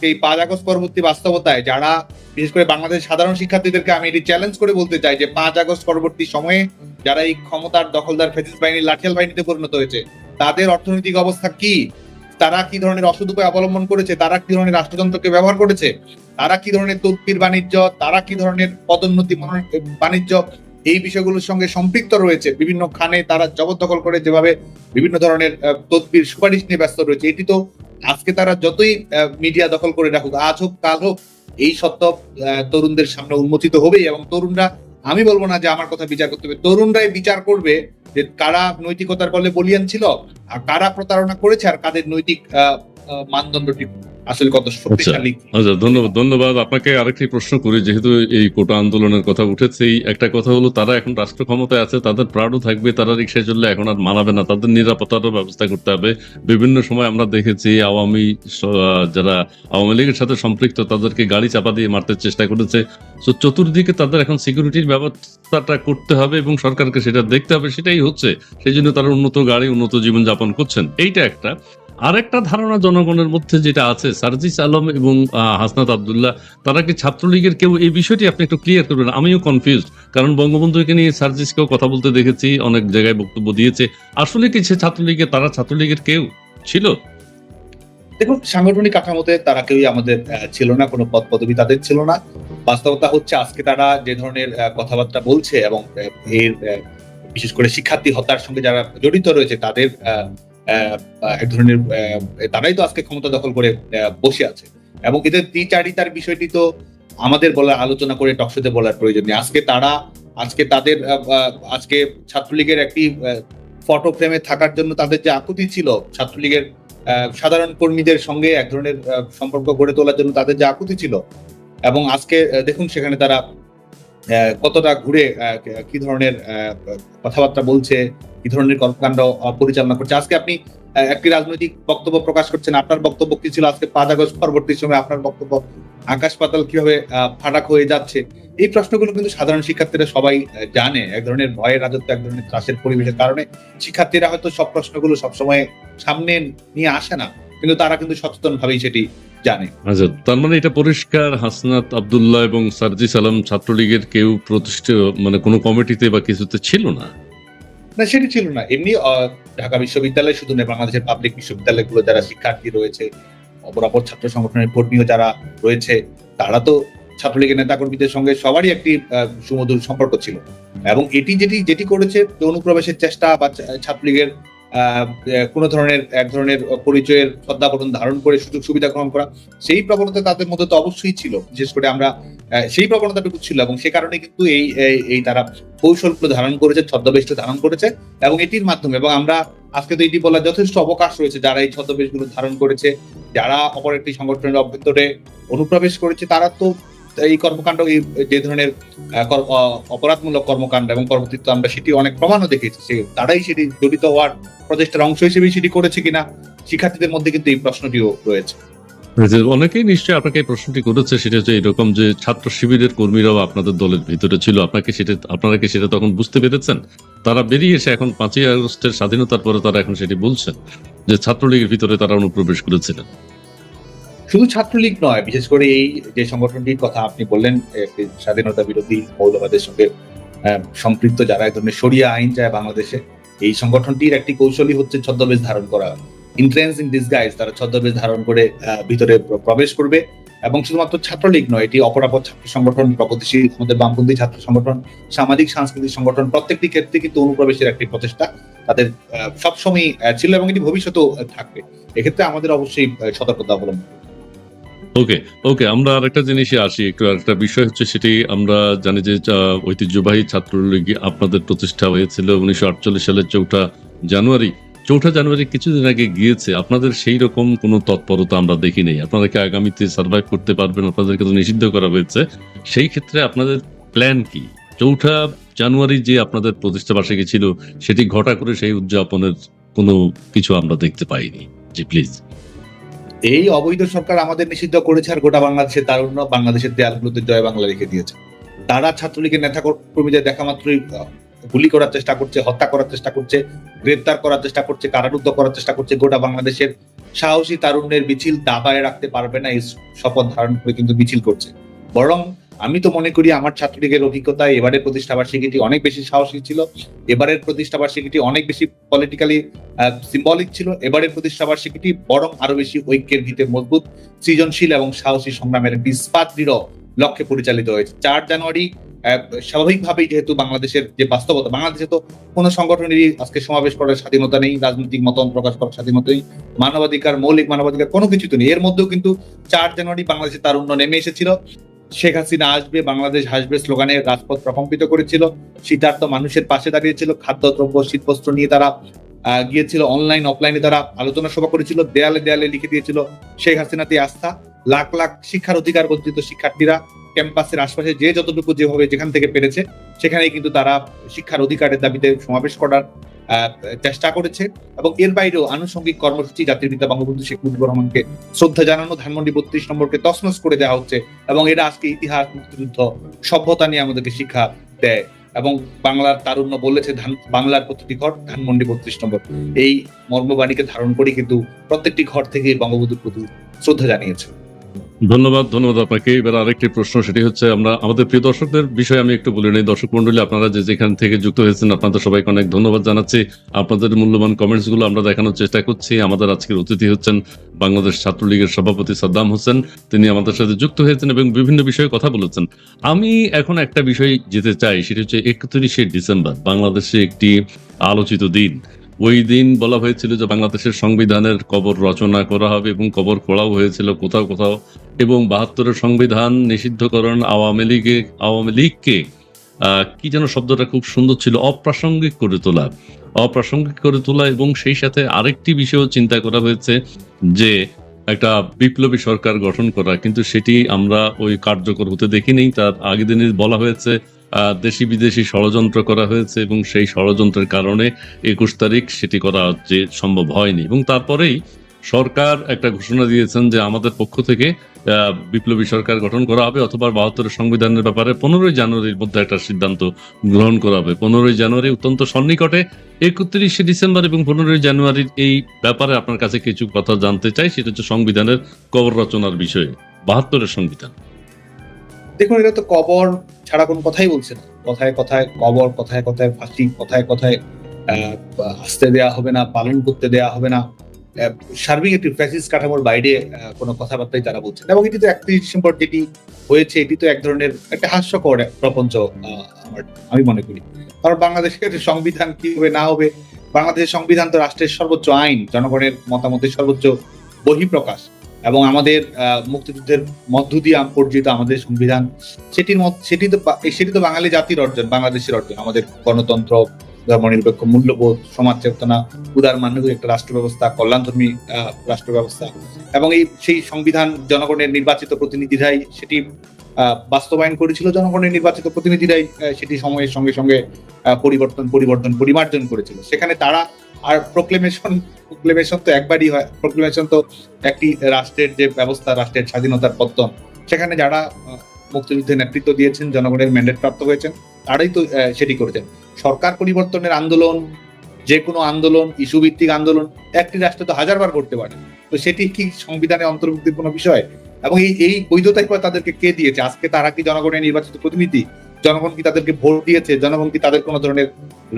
আজকে এই পাঁচ আগস্ট পরবর্তী বাস্তবতায় যারা, বিশেষ করে বাংলাদেশ সাধারণ শিক্ষার্থীদেরকে আমি এটি চ্যালেঞ্জ করে বলতে চাই যে পাঁচ আগস্ট পরবর্তী সময়ে যারা এই ক্ষমতার দখলদার ফেসিস বাহিনী লাঠিয়াল বাহিনীতে পরিণত হয়েছে, তাদের অর্থনৈতিক অবস্থা কি? তারা কি ধরনের অসৎ উপায় অবলম্বন করেছে? তারা কি ধরনের রাষ্ট্রযন্ত্রকে ব্যবহার করেছে? তারা কি ধরনের তদবির বাণিজ্য? তারা কি ধরনের পদোন্নতি বাণিজ্য? এই বিষয়গুলোর সঙ্গে সম্পৃক্ত রয়েছে। বিভিন্ন খানে তারা জবরদখল করে যেভাবে বিভিন্ন ধরনের তদবির সুপারিশ নিয়ে ব্যস্ত রয়েছে। এটি তো আজকে তারা যতই মিডিয়া দখল করে রাখুক আজ হোক কাল হোক এই সত্য তরুণদের সামনে উন্মোচিত হবেই এবং তরুণরা আমি বলব না যে আমার কথা বিচার করতে হবে তরুণরাই বিচার করবে যে কারা নৈতিকতার বলে বলিয়ান ছিল আর কারা প্রতারণা করেছে আর কাদের নৈতিক আহ, মানদণ্ডটি। আসলে কত শক্তিশালী আচ্ছা। ধন্যবাদ ধন্যবাদ। আপনাকে আরেকটি প্রশ্ন করি যেহেতু এই কোটা আন্দোলনের কথা উঠেছেই একটা কথা হলো তারা এখন রাষ্ট্র ক্ষমতায় আছে তাদের প্রাণও থাকবে তারা রিক্সায় চললে এখন আর মানাবে না তাদের নিরাপত্তারও ব্যবস্থা করতে হবে। বিভিন্ন সময় আমরা দেখেছি আওয়ামী যারা আওয়ামী লীগের সাথে সম্পৃক্ত তাদেরকে গাড়ি চাপা দিয়ে মারতে চেষ্টা করেছে। তো চতুর্দিকে তাদের এখন সিকিউরিটির ব্যবস্থাটা করতে হবে এবং সরকারকে সেটা দেখতে হবে সেটাই হচ্ছে সেই জন্য তারা উন্নত গাড়ি উন্নত জীবনযাপন করছেন। এইটা একটা। আরেকটা ধারণা জনগণের মধ্যে যেটা আছে, সার্জিস আলম এবং হাসনাত আবদুল্লাহ, তারা কি ছাত্রলীগের কেউ এই বিষয়টি আপনি একটু ক্লিয়ার করবেন? আমিও কনফিউজ কারণ বঙ্গবন্ধুকে নিয়ে সার্জিসকেও কথা বলতে দেখেছি, অনেক জায়গায় বক্তব্য দিয়েছে। আসলে কি সে ছাত্রলীগের, তারা ছাত্রলীগের কেউ ছিল? দেখুন, সাংগঠনিক কাঠামোতে তারা কেউই আমাদের ছিল না, কোনো পদ পদবি তাদের ছিল না। বাস্তবতা হচ্ছে, আজকে তারা যে ধরনের কথাবার্তা বলছে এবং এর বিশেষ করে শিক্ষার্থী হত্যার সঙ্গে যারা জড়িত রয়েছে, তাদের এক ধরনের তারাই তো আজকে ক্ষমতা দখল করে বসে আছে। এবং এদের দ্বিচারিতার বিষয়টি তো আমাদের বলার, আলোচনা করে টকশোতে বলার প্রয়োজন নেই। আজকে তারা, আজকে তাদের আজকে ছাত্রলীগের একটি ফটো ফ্রেমে থাকার জন্য তাদের যে আকুতি ছিল, ছাত্রলীগের সাধারণ কর্মীদের সঙ্গে এক ধরনের সম্পর্ক গড়ে তোলার জন্য তাদের যে আকুতি ছিল। এবং আজকে দেখুন সেখানে তারা কতটা ঘুরে কি ধরনের কথাবার্তা বলছে, কি ধরনের কর্মকাণ্ড পরিচালনা করছে? আজকে আপনি একটি রাজনৈতিক বক্তব্য প্রকাশ করছেন। আপনার বক্তব্য কি ছিল? আজকে পাঁচ আগস্ট পরবর্তী সময় আপনার বক্তব্য আকাশ পাতাল কীভাবে ফারাক হয়ে যাচ্ছে? এই প্রশ্নগুলো কিন্তু সাধারণ শিক্ষার্থীরা সবাই জানে। এক ধরনের ভয়ের রাজত্ব, এক ধরনের ত্রাসের পরিবেশের কারণে শিক্ষার্থীরা হয়তো সব প্রশ্নগুলো সবসময় সামনে নিয়ে আসে না। কিন্তু তারা কিন্তু সচেতন ভাবেই সেটি জানে। আচ্ছা তার মানে এটা পরিষ্কার হাসনাত আবদুল্লাহ এবং সার্জিস আলম ছাত্রলীগের কেউ প্রতিষ্ঠিত মানে কোনো কমিটিতে বা কিছুতে ছিল না? না সেটি ছিল না। এমনি ঢাকা বিশ্ববিদ্যালয় শুধু নয় বাংলাদেশের পাবলিক বিশ্ববিদ্যালয়গুলো যারা শিক্ষার্থী রয়েছে অপরাপর ছাত্র সংগঠনের ভর্মীয় যারা রয়েছে তারা তো ছাত্রলীগের নেতাকর্মীদের সঙ্গে সবারই একটি সুমধুর সম্পর্ক ছিল। এবং এটি যেটি যেটি করেছে অনুপ্রবেশের চেষ্টা বা ছাত্রলীগের কোনো ধরনের, এক ধরনের পরিচয়ের শ্রদ্ধাপটন ধারণ করে সুযোগ সুবিধা গ্রহণ করা, সেই প্রবণতা তাদের মধ্যে তো অবশ্যই ছিল। বিশেষ করে আমরা সেই প্রবণতাটুকু ছিল এবং সে কারণে কিন্তু এই, এই- এই তারা কৌশলগুলো ধারণ করেছে, ছদ্মবেশটা ধারণ করেছে এবং এটির মাধ্যমে এবং আমরা আজকে তো এটি বলার যথেষ্ট অবকাশ রয়েছে যারা এই ছদ্মবেশগুলো ধারণ করেছে, যারা অপর একটি সংগঠনের অভ্যন্তরে অনুপ্রবেশ করেছে, তারা তো এই কর্মকাণ্ড যে ধরনের অপরাধমূলক কর্মকাণ্ড এবং পরবর্তীতে আমরা সেটি অনেক প্রমাণও দেখেছি সে, তারাই সেটি জড়িত হওয়ার প্রচেষ্টার অংশ হিসেবে সেটি করেছে কিনা, শিক্ষার্থীদের মধ্যে কিন্তু এই প্রশ্নটিও রয়েছে। অনেকেই নিশ্চয়ই আপনাকে প্রশ্নটি করেছে, সেটা হচ্ছে এরকম যে ছাত্র শিবিরের কর্মীরাও আপনাদের দলের ভিতরে ছিল। আপনাকে সেটা, আপনারা কি সেটা তখন বুঝতে পেরেছেন? তারা বেরিয়ে এসে এখন পাঁচই আগস্টের স্বাধীনতার পরে তারা এখন সেটি বলছেন যে ছাত্রলীগের ভিতরে তারা অনুপ্রবেশ করেছিলেন। শুধু ছাত্রলীগ নয়, বিশেষ করে এই যে সংগঠনটির কথা আপনি বললেন স্বাধীনতা বিরোধী মৌলবাদের সঙ্গে সম্পৃক্ত যারা এক ধরনের সরিয়া আইন চায় বাংলাদেশে, এই সংগঠনটির একটি কৌশলই হচ্ছে ছদ্মবেশ ধারণ করা। ইন্ট্রেন্স ইন ডিসগাইজ তারা ছদ্মবেশ ধারণ করে ভিতরে প্রবেশ করবে এবং শুধুমাত্র ছাত্রলীগ নয়, এটি অপরাপর ছাত্র সংগঠন, প্রগতিশীল আমাদের বামপন্থী ছাত্র সংগঠন, সামাজিক সাংস্কৃতিক সংগঠন, প্রত্যেকটি ক্ষেত্রে কিন্তু অনুপ্রবেশের একটি প্রচেষ্টা তাদের সবসময় ছিল এবং এটি ভবিষ্যতেও থাকবে। এক্ষেত্রে আমাদের অবশ্যই সতর্কতা অবলম্বন ওকে ওকে, আমরা আরেকটা জিনিসে আসি, একটু আরেকটা বিষয় হচ্ছে সেটি আমরা জানি যে ঐতিহ্যবাহী ছাত্রলীগ আপনাদের প্রতিষ্ঠা হয়েছিল উনিশশো আটচল্লিশ সালের চৌঠা জানুয়ারি। চৌঠা জানুয়ারি কিছুদিন আগে গিয়েছে, আপনাদের সেই রকম কোনো তৎপরতা আমরা দেখি নেই। আপনারা কি আগামীতে সার্ভাইভ করতে পারবেন, আপনাদেরকে তো নিষিদ্ধ করা হয়েছে। সেই ক্ষেত্রে আপনাদের প্ল্যান কি? চৌঠা জানুয়ারি যে আপনাদের প্রতিষ্ঠা বার্ষিকী ছিল, সেটি ঘটা করে সেই উদযাপনের কোনো কিছু আমরা দেখতে পাইনি। জি প্লিজ এই অবৈধ সরকার আমাদের নিষিদ্ধ করেছে আর গোটা বাংলাদেশের তারুণ্য, বাংলাদেশের দেয়ালগুলোতে জয় বাংলা রেখে দিয়েছে। তারা ছাত্রলীগের নেতা কর্মীদের দেখা মাত্রই গুলি করার চেষ্টা করছে, হত্যা করার চেষ্টা করছে, গ্রেপ্তার করার চেষ্টা করছে, কারারুদ্ধ করার চেষ্টা করছে, গোটা বাংলাদেশের সাহসী তারুণ্যের মিছিল দাবায় রাখতে পারবে না, এই শপথ ধারণ করে কিন্তু মিছিল করছে। বরং আমি তো মনে করি আমার ছাত্রলীগের অভিজ্ঞতায় এবারের প্রতিষ্ঠা বার্ষিকীটি অনেক বেশি সাহসী ছিল। এবারের প্রতিষ্ঠা বার্ষিকীটি অনেক বেশি পলিটিক্যালি সিম্বলিক ছিল। এবারের প্রতিষ্ঠা বার্ষিকীটি বরং আরও বেশি ঐক্যের ভিত্তিতে মজবুত, সৃজনশীল এবং সাহসী সংগ্রামের ইস্পাত দৃঢ় লক্ষ্যে পরিচালিত হয়েছে। চার জানুয়ারি স্বাভাবিকভাবেই যেহেতু বাংলাদেশের যে বাস্তবতা, বাংলাদেশে তো কোনো সংগঠনেরই আজকে সমাবেশ করার স্বাধীনতা নেই, রাজনৈতিক মতন প্রকাশ করার স্বাধীনতা নেই, মানবাধিকার, মৌলিক মানবাধিকার কোনো কিছু তো নেই। এর মধ্যেও কিন্তু চার জানুয়ারি বাংলাদেশে তারুণ্য নেমে এসেছিল। শেখ হাসিনা আসবে, বাংলাদেশ হাসবে স্লোগানে রাজপথ প্রকম্পিত করেছিল শীতার্থ মানুষের পাশে দাঁড়িয়েছিল, খাদ্যদ্রব্য, শীতবস্ত্র নিয়ে তারা গিয়েছিল অনলাইন অফলাইনে তারা আলোচনা সভা করেছিল, দেয়ালে দেয়ালে লিখে দিয়েছিল শেখ হাসিনাতে আস্থা, লাখ লাখ শিক্ষার অধিকার বঞ্চিত শিক্ষার্থীরা ক্যাম্পাসের আশপাশে যে যতটুকু যেভাবে যেখান থেকে পেরেছে সেখানে কিন্তু তারা শিক্ষার অধিকারের দাবিতে সমাবেশ করার চেষ্টা করেছে এবং এর বাইরেও আনুষঙ্গিক কর্মসূচি জাতির পিতা বঙ্গবন্ধু শেখ মুজিবুর রহমানকে শ্রদ্ধা জানানো, ধানমন্ডি বত্রিশ নম্বরকে তছনছ করে দেওয়া হচ্ছে এবং এটা আজকে ইতিহাস, মুক্তিযুদ্ধ, সভ্যতা নিয়ে আমাদেরকে শিক্ষা দেয় এবং বাংলার তারুণ্য বলেছে ধান, বাংলার প্রতিটি ঘর ধানমন্ডি বত্রিশ নম্বর। এই মর্মবাণীকে ধারণ করে কিন্তু প্রত্যেকটি ঘর থেকে বঙ্গবন্ধুর প্রতি শ্রদ্ধা জানিয়েছে ধন্যবাদ ধন্যবাদ আপনাকে। এবার আরেকটি প্রশ্ন, সেটি হচ্ছে আমরা, আমাদের প্রিয় দর্শকদের বিষয়ে আমি একটু বলে নিই। দর্শক মন্ডলী আপনারা যে যেখান থেকে যুক্ত হয়েছেন, আপনাদের সবাইকে অনেক ধন্যবাদ জানাচ্ছি। আপনাদের মূল্যবান কমেন্টসগুলো আমরা দেখানোর চেষ্টা করছি। আমাদের আজকের অতিথি হচ্ছেন বাংলাদেশ ছাত্রলীগের সভাপতি সাদ্দাম হোসেন। তিনি আমাদের সাথে যুক্ত হয়েছেন এবং বিভিন্ন বিষয়ে কথা বলেছেন। আমি এখন একটা বিষয় যেতে চাই, সেটি হচ্ছে একত্রিশে ডিসেম্বর, বাংলাদেশে একটি আলোচিত দিন। ওই দিন বলা হয়েছিল যে বাংলাদেশের সংবিধানের কবর রচনা করা হবে এবং কবর খোঁড়াও হয়েছিল কোথাও কোথাও। এবং বাহাত্তরের সংবিধান নিষিদ্ধকরণ আওয়ামী লীগে, আওয়ামী লীগকে কি যেন শব্দটা খুব সুন্দর ছিল, অপ্রাসঙ্গিক করে তোলা। অপ্রাসঙ্গিক করে তোলা এবং সেই সাথে আরেকটি বিষয়ও চিন্তা করা হয়েছে যে একটা বিপ্লবী সরকার গঠন করা, কিন্তু সেটি আমরা ওই কার্যকর হতে দেখিনি। তার আগের দিনে বলা হয়েছে দেশি বিদেশি ষড়যন্ত্র করা হয়েছে এবং সেই ষড়যন্ত্রের কারণে একুশ তারিখ সেটি করা যে সম্ভব হয়নি। এবং তারপরেই সরকার একটা ঘোষণা দিয়েছেন যে আমাদের পক্ষ থেকে বিপ্লবী সরকার গঠন করা হবে অথবা বাহাত্তরের সংবিধানের ব্যাপারে পনেরোই জানুয়ারির মধ্যে একটা সিদ্ধান্ত গ্রহণ করা হবে। পনেরোই জানুয়ারি অত্যন্ত সন্নিকটে একত্রিশে ডিসেম্বর এবং পনেরোই জানুয়ারির এই ব্যাপারে আপনার কাছে কিছু কথা জানতে চাই, সেটা হচ্ছে সংবিধানের কবর রচনার বিষয়ে, বাহাত্তরের সংবিধান। দেখুন, এটা তো কবর ছাড়া কোনো কথাই বলছে না। কথায় কথায় কবর, কথায় কথায় ফাঁসি, কথায় কথায় আসতে দেয়া হবে না, পালন করতে দেয়া হবে না। সার্বিক একটি ফ্যাসিস কাঠামোর বাইরে কোনো কথাবার্তাই তারা বলছেন এবং এটি তো একত্রিশ ডিসেম্বর যেটি হয়েছে, এটি তো এক ধরনের একটা হাস্যকর প্রপঞ্চ আমার, আমি মনে করি। কারণ বাংলাদেশের সংবিধান কি হবে না হবে, বাংলাদেশের সংবিধান তো রাষ্ট্রের সর্বোচ্চ আইন, জনগণের মতামতের সর্বোচ্চ বহিঃপ্রকাশ। এবং আমাদের মুক্তিযুদ্ধের মধ্য দিয়ে আম- আমাদের সংবিধান, সেটির সেটি তো সেটি তো বাঙালি জাতির অর্জন, বাংলাদেশের অর্জন, আমাদের গণতন্ত্র ধর্মনিরপেক্ষ মূল্যবোধ, সমাজ চেতনা, উদার মানবিক একটা রাষ্ট্র ব্যবস্থা কল্যাণধর্মী রাষ্ট্র ব্যবস্থা এবং এই সেই সংবিধান জনগণের নির্বাচিত প্রতিনিধিরাই সেটি বাস্তবায়ন করেছিল। জনগণের নির্বাচিত প্রতিনিধিরাই সেটি সময়ের সঙ্গে সঙ্গে পরিবর্তন পরিবর্তন, পরিমার্জন করেছিল। সেখানে তারা, আর প্রোক্লেমেশন প্রোক্লেমেশন তো একবারই হয়। প্রোক্লেমেশন তো একটি রাষ্ট্রের যে ব্যবস্থা, রাষ্ট্রের স্বাধীনতার পত্তন। সেখানে যারা মুক্তিযুদ্ধে নেতৃত্ব দিয়েছেন, জনগণের ম্যান্ডেট প্রাপ্ত হয়েছেন, তারাই তো সেটি করেছেন। সরকার পরিবর্তনের আন্দোলন যে কোনো আন্দোলন ইস্যু ভিত্তিক আন্দোলন, একটি রাষ্ট্র তো হাজারবার করতে পারে। তো সেটি কি সংবিধানে অন্তর্ভুক্তির কোনো বিষয়? এবং এই এই বৈধতাই বা তাদেরকে কে দিয়েছে? আজকে তারা কি জনগণের নির্বাচিত প্রতিনিধি? জনগণ কি তাদেরকে ভোট দিয়েছে? জনগণ কি তাদের কোনো ধরনের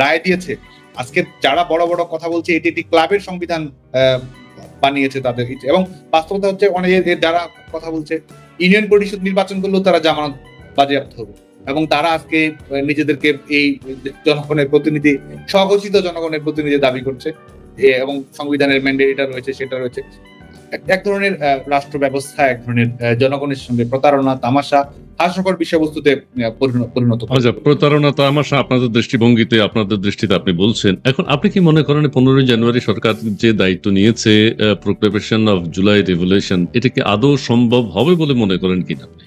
রায় দিয়েছে? আজকে যারা বড় বড় কথা বলছে, এটি একটি ক্লাবের সংবিধান বানিয়েছে তাদের। এবং বাস্তবতা হচ্ছে অনেক যারা কথা বলছে, ইউনিয়ন পরিষদ নির্বাচন করলেও তারা জামানত বাজেয়াপ্ত হবে। এবং তারা আজকে নিজেদেরকে এই জনগণের প্রতিনিধি, স্বঘোষিত জনগণের প্রতিনিধি দাবি করছে। এবং সংবিধানের ম্যান্ডেট রয়েছে, সেটা রয়েছে। এক- ধরনের রাষ্ট্র ব্যবস্থা, এক ধরনের জনগণের সঙ্গে প্রতারণা, তামাশা, হাস্যকর বিষয়বস্তুতে পরিণত আচ্ছা প্রতারণা আপনাদের দৃষ্টিভঙ্গিতে, আপনাদের দৃষ্টিতে আপনি বলছেন। এখন আপনি কি মনে করেন পনেরোই জানুয়ারি সরকার যে দায়িত্ব নিয়েছে প্রোক্লেমেশন অফ জুলাই রেভলিউশন এটা কি আদৌ সম্ভব হবে বলে মনে করেন কিনা?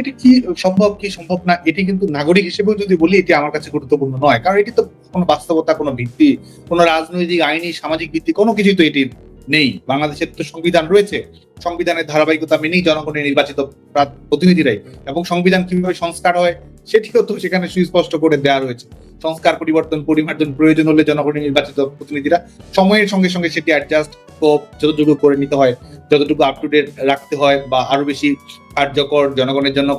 এটি কি সম্ভব কি সম্ভব না? এটি কিন্তু নাগরিক হিসেবেও যদি বলি, এটি আমার কাছে গুরুত্বপূর্ণ নয়। কারণ এটি তো কোনো বাস্তবতা, কোনো ভিত্তি, কোনো রাজনৈতিক আইনি, সামাজিক ভিত্তি, কোনো কিছুই তো এটির নেই। বাংলাদেশের তো সংবিধান রয়েছে। সংবিধানের ধারাবাহিকতা মেনেই জনগণের নির্বাচিত প্রতিনিধিরাই। এবং সংবিধান কীভাবে সংস্কার হয় সেটিও তো সেখানে সুস্পষ্ট করে দেওয়া রয়েছে। সংস্কার, পরিবর্তন, পরিমার্জন, প্রয়োজন হলে জনগণের নির্বাচিত প্রতিনিধিরা সময়ের সঙ্গে সঙ্গে সেটি অ্যাডজাস্ট যতটুকু করে নিতে হয়, যতটুকু আপ টু ডেট রাখতে হয় বা আরও বেশি কার্যকর জনগণের জন্য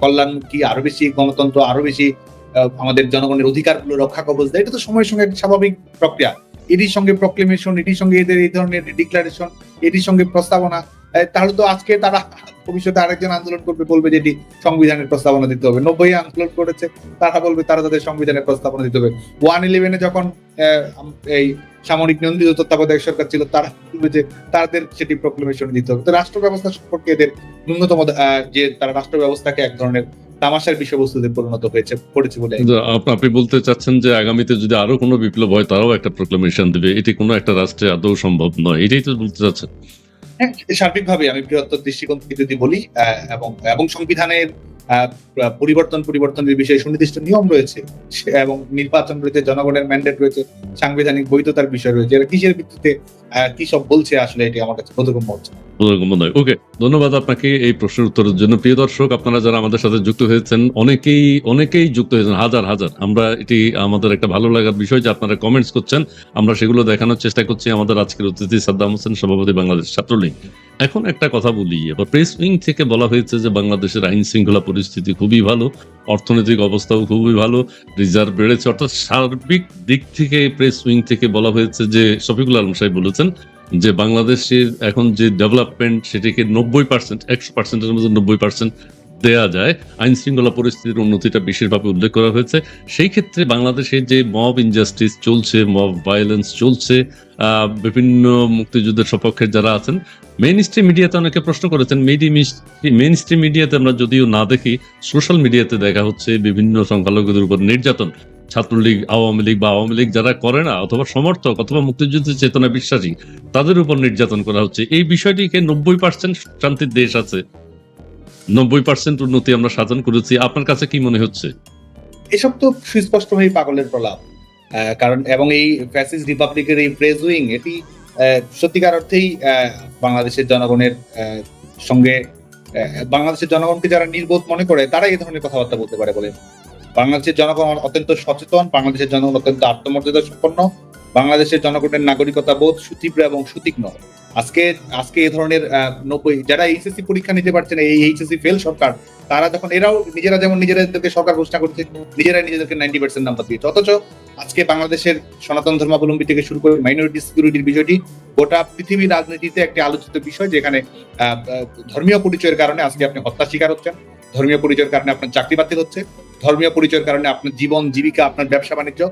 কল্যাণমুখী, আরও বেশি গণতন্ত্র, আরও বেশি আমাদের জনগণের অধিকারগুলো রক্ষা কবচ দেয়, এটা তো সময়ের সঙ্গে স্বাভাবিক প্রক্রিয়া। এটির সঙ্গে প্রক্লেমেশন এটির সঙ্গে এদের এই ধরনের ডিক্লারেশন এটির সঙ্গে প্রস্তাবনা তাহলে তো আজকে তারা ভবিষ্যতে আরেকজন আন্দোলন করবে, বলবে যে এটি সংবিধানের প্রস্তাবনা দিতে হবে। নব্বই আন্দোলন করেছে, তারা বলবে তারা তাদের সংবিধানের প্রস্তাবনা দিতে হবে। ওয়ান ইলেভেনে যখন এই সামরিক নিয়ন্ত্রিত তত্ত্বাবধায়ক সরকার ছিল, তারা বলবে যে তাদের সেটি প্রক্লেমেশন দিতে হবে। তো রাষ্ট্র ব্যবস্থা সম্পর্কে এদের ন্যূনতম যে তারা রাষ্ট্র ব্যবস্থাকে এক ধরনের তামাশার বিষয়বস্তুতে পরিণত হয়েছে, করেছে বলে আপনি বলতে চাচ্ছেন যে আগামীতে যদি আরও কোনো বিপ্লব হয়, তারাও একটা প্রোক্লামেশন দিবে। এটি কোনো একটা রাষ্ট্রে আদৌ সম্ভব নয়। এটাই তো বলতে চাচ্ছেন? হ্যাঁ সার্বিকভাবে আমি বৃহত্তর দৃষ্টিকোণ থেকে যদি বলি এবং এবং সংবিধানের পরিবর্তন, পরিবর্তনের বিষয়ে সুনির্দিষ্ট নিয়ম রয়েছে এবং নির্বাচন রয়েছে, জনগণের ম্যান্ডেট রয়েছে, সাংবিধানিক বৈধতার বিষয় রয়েছে, এরা কিসের ভিত্তিতে কি সব বলছে আসলে এটি আমার কাছে বোধগম্য হচ্ছে না। নয়। ওকে ধন্যবাদ আপনাকে এই প্রশ্নের উত্তরের জন্য। প্রিয় দর্শক, আপনারা যারা আমাদের সাথে যুক্ত হয়েছেন, অনেকেই অনেকেই যুক্ত হয়েছেন, হাজার হাজার। আমরা এটি আমাদের একটা ভালো লাগার বিষয় যে আপনারা কমেন্টস করছেন। আমরা সেগুলো দেখানোর চেষ্টা করছি আমাদের আজকের অতিথি সাদ্দাম হোসেন, সভাপতি বাংলাদেশ ছাত্রলীগ। এখন একটা কথা বলি, এবার প্রেস উইং থেকে বলা হয়েছে যে বাংলাদেশের আইন শৃঙ্খলা পরিস্থিতি খুবই ভালো, অর্থনৈতিক অবস্থাও খুবই ভালো রিজার্ভ বেড়েছে। অর্থাৎ সার্বিক দিক থেকে প্রেস উইং থেকে বলা হয়েছে যে শফিকুল আলম সাহেব বলেছেন যে বাংলাদেশের এখন যে ডেভেলপমেন্ট সেটিকে নব্বই পার্সেন্ট একশো পার্সেন্টের মধ্যে নব্বই পার্সেন্ট দেয়া যায়। আইন শৃঙ্খলা পরিস্থিতির উন্নতিটা বিশেষভাবে উল্লেখ করা হয়েছে। সেই ক্ষেত্রে বাংলাদেশে যে মব ইনজাস্টিস চলছে মব ভায়োলেন্স চলছে বিভিন্ন মুক্তিযুদ্ধের সপক্ষে যারা আছেন মেইন স্ট্রিম মিডিয়াতে অনেকে প্রশ্ন করেছেন মেইন স্ট্রিম মিডিয়াতে আমরা যদিও না দেখি সোশ্যাল মিডিয়াতে দেখা হচ্ছে বিভিন্ন সংখ্যালঘুদের উপর নির্যাতন। ছাত্রলীগ, আওয়ামী লীগ বা আওয়ামী লীগ যারা করে না, অথবা সমর্থক, অথবা মুক্তিযুদ্ধের চেতনা বিশ্বাসী, তাদের উপর নির্যাতন করা হচ্ছে। এই বিষয়টিকে নব্বই পার্সেন্ট শান্তির দেশ আছে। নব্বই পার্সেন্ট উন্নতি আমরা সাধন করেছি। আপনার কাছে কি মনে হচ্ছে? এসব তো সুস্পষ্টভাবে পাগলের প্রলাপ। কারণ, এবং এই ফ্যাসিস রিপাবলিকের এই প্রেস উইং এটি সত্যিকার অর্থেই বাংলাদেশের জনগণের সঙ্গে বাংলাদেশের জনগণকে যারা নির্বোধ মনে করে তারা এই ধরনের কথাবার্তা বলতে পারে বলে বাংলাদেশের জনগণ অত্যন্ত সচেতন, বাংলাদেশের জনগণ অত্যন্ত আত্মমর্যাদা সম্পন্ন, বাংলাদেশের জনগণের নাগরিকতা বোধ সুতীব্র এবং সুতীক্ষ্ণ। আজকে আজকে এই ধরনের নব্বই, যারা এইচএসসি পরীক্ষা নিতে পারছে না এই এইচএসসি ফেল সরকার, তারা যখন, এরাও নিজেরা যেমন নিজেদেরকে সরকার ঘোষণা করছে, নিজেরাই নিজেদেরকে নাইনটি পার্সেন্ট নাম্বার দিয়েছে। অথচ আজকে বাংলাদেশের সনাতন ধর্মাবলম্বী থেকে শুরু করে মাইনরিটি সিকিউরিটির বিষয়টি, গোটা পৃথিবীর রাজনীতিতে একটি আলোচিত বিষয়, যেখানে ধর্মীয় পরিচয়ের কারণে আজকে আপনি হত্যার শিকার হচ্ছেন, ধর্মীয় পরিচয়ের কারণে আপনার চাকরি বাতিল হচ্ছে। ধর্মীয় পরিচয়ের কারণে আপনার জীবন জীবিকা আপনার ব্যবসা বাণিজ্য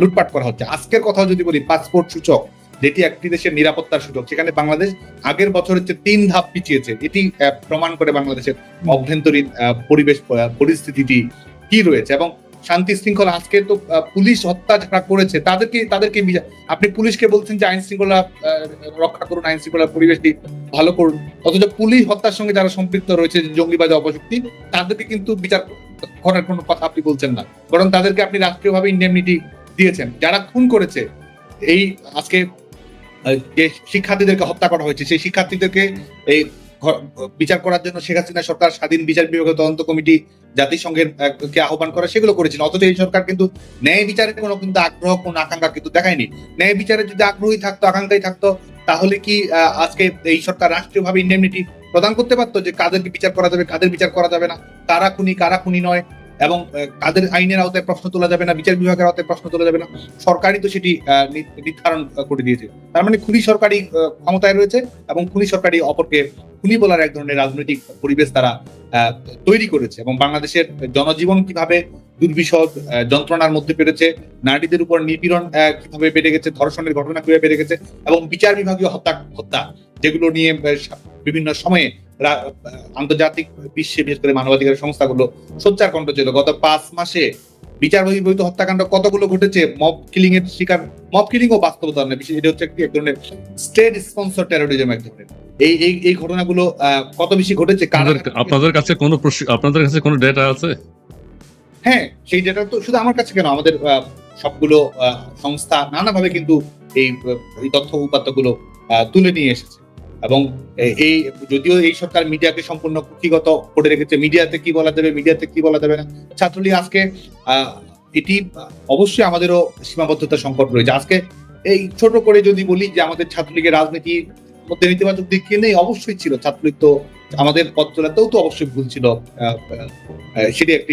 লুটপাট করা হচ্ছে। আজকের কথা যদি বলি পাসপোর্ট সূচক যেটি একটি দেশের নিরাপত্তার সূচক সেখানে বাংলাদেশ আগের বছরের চেয়ে তিন ধাপ পিছিয়েছে। এটি প্রমাণ করে বাংলাদেশের অভ্যন্তরীণ পরিবেশ পরিস্থিতিটি কি রয়েছে এবং শান্তি শৃঙ্খলা আজকে তো পুলিশ হত্যা যারা করেছে তাদেরকে তাদেরকে আপনি পুলিশকে বলছেন যে আইন শৃঙ্খলা আহ, রক্ষা করুন আইন শৃঙ্খলা পরিবেশটি ভালো করুন। অথচ পুলিশ হত্যার সঙ্গে যারা সম্পৃক্ত রয়েছে জঙ্গিবাদ অপশক্তি তাদেরকে কিন্তু বিচার করার কোনো কথা আপনি বলছেন না। বরং তাদেরকে আপনি রাষ্ট্রীয়ভাবে ইন্ডেমনিটি দিয়েছেন। যারা খুন করেছে, এই আজকে যে শিক্ষার্থীদেরকে হত্যা করা হয়েছে, সেই শিক্ষার্থীদেরকে এই বিচার করার জন্য শেখ হাসিনা সরকার, স্বাধীন বিচার বিভাগের তদন্ত কমিটি, জাতিসংঘের কে আহ্বান করা, সেগুলো করেছিল অথচ এই সরকার কিন্তু ন্যায় বিচারের কোনো কিন্তু আগ্রহ, কোনো আকাঙ্ক্ষা কিন্তু দেখায়নি। ন্যায় বিচারে যদি আগ্রহী থাকতো, আকাঙ্ক্ষাই থাকতো, তাহলে কি আজকে এই সরকার রাষ্ট্রীয়ভাবে ইন্ডেমনিটি প্রদান করতে পারতো যে কাদেরকে বিচার করা যাবে, কাদের বিচার করা যাবে না, কারা খুনি কারা খুনি নয়, এবং কাদের আইনের আওতায় প্রশ্ন তোলা যাবে না, বিচার বিভাগের আওতায় প্রশ্ন তোলা যাবে না। সরকারই তো সেটি নির্ধারণ করে দিয়েছে। তার মানে খুনি সরকারি ক্ষমতায় রয়েছে এবং খুনি সরকারি অপরকে খুনি বলার এক ধরনের রাজনৈতিক পরিবেশ তারা তৈরি করেছে এবং বাংলাদেশের জনজীবন কীভাবে দুর্বিষদ যন্ত্রণার মধ্যে পেরেছে, নারীদের উপর নিপীড়ন কীভাবে বেড়ে গেছে, ধর্ষণের ঘটনা কীভাবে বেড়ে গেছে, এবং বিচার বিভাগীয় হত্যা হত্যা যেগুলো নিয়ে বিভিন্ন সময়ে আন্তর্জাতিক বিশ্বে বিশেষ করে মানবাধিকার সংস্থাগুলো সোচ্চার কণ্ঠ ছিল। গত পাঁচ মাসে বিচার বহির্ভূত হত্যাকাণ্ড কতগুলো ঘটেছে? মব কিলিং এর শিকার মব কিলিং ও বাস্তবতা নয়। বিশেষ এটা হচ্ছে একটি এক ধরনের স্টেট স্পন্সর টেরোরিজম এক ধরনের। এই এই এই ঘটনাগুলো কত বেশি ঘটেছে? আপনাদের- কাছে কোনো আপনাদের কাছে কোনো ডেটা আছে? হ্যাঁ সেই ডেটা তো শুধু আমার কাছে কেন? আমাদের সবগুলো আহ, সংস্থা নানাভাবে কিন্তু এই তথ্য উপাত্তগুলো তুলে নিয়ে এসেছে। এবং এই যদিও এই সরকার মিডিয়াকে সম্পূর্ণ কুক্ষিগত করে রেখেছে, মিডিয়াতে কি বলা যাবে, মিডিয়াতে কি বলা যাবে না। ছাত্রলীগ আজকে এটি অবশ্যই আমাদেরও সীমাবদ্ধতা সংকট রয়েছে। আজকে এই ছোট করে যদি বলি যে আমাদের ছাত্রলীগের রাজনীতির মধ্যে নেতিবাচক দিক কি নেই? অবশ্যই ছিল। ছাত্রলীগ তো আমাদের পথ চলাতেও তো অবশ্যই ভুল ছিল। সেটি একটি